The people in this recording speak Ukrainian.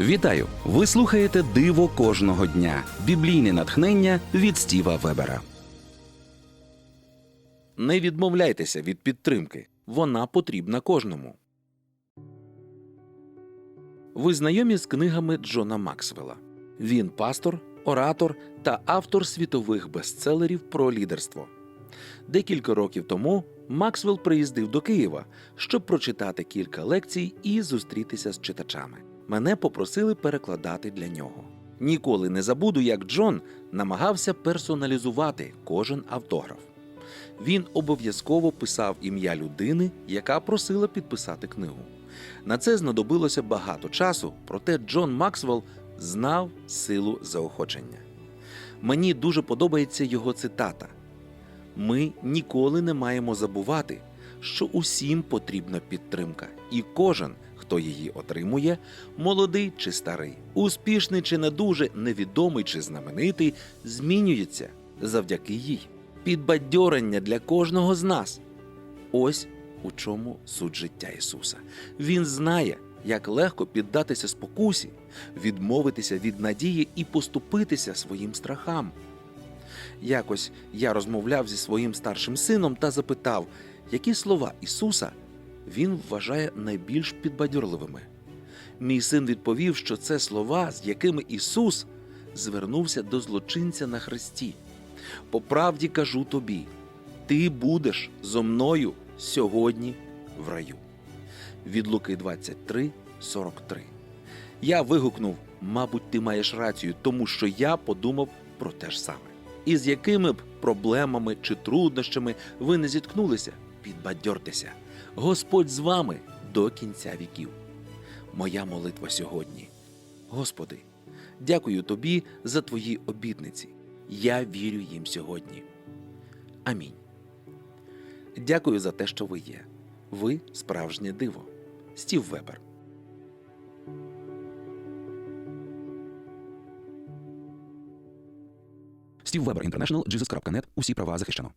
Вітаю! Ви слухаєте Диво кожного дня. Біблійне натхнення від Стіва Вебера. Не відмовляйтеся від підтримки. Вона потрібна кожному. Ви знайомі з книгами Джона Максвелла. Він пастор, оратор та автор світових бестселерів про лідерство. Декілька років тому Максвелл приїздив до Києва, щоб прочитати кілька лекцій і зустрітися з читачами. Мене попросили перекладати для нього. Ніколи не забуду, як Джон намагався персоналізувати кожен автограф. Він обов'язково писав ім'я людини, яка просила підписати книгу. На це знадобилося багато часу, проте Джон Максвелл знав силу заохочення. Мені дуже подобається його цитата: Ми ніколи не маємо забувати, що усім потрібна підтримка, і кожен, хто її отримує, молодий чи старий, успішний чи не дуже, невідомий чи знаменитий, змінюється завдяки їй. Підбадьорення для кожного з нас. Ось у чому суть життя Ісуса. Він знає, як легко піддатися спокусі, відмовитися від надії і поступитися своїм страхам. Якось я розмовляв зі своїм старшим сином та запитав, які слова Ісуса він вважає найбільш підбадьорливими. Мій син відповів, що це слова, з якими Ісус звернувся до злочинця на хресті. По правді кажу тобі, ти будеш зо мною сьогодні в раю. Від Луки 23, 43. Я вигукнув, мабуть, ти маєш рацію, тому що я подумав про те ж саме. І з якими б проблемами чи труднощами ви не зіткнулися, підбадьортеся. Господь з вами до кінця віків. Моя молитва сьогодні. Господи, дякую тобі за твої обітниці. Я вірю їм сьогодні. Амінь. Дякую за те, що ви є. Ви справжнє диво. Стів Вебер. Стів Вебер Інтернешнл, Jesus.net. Усі права захищено.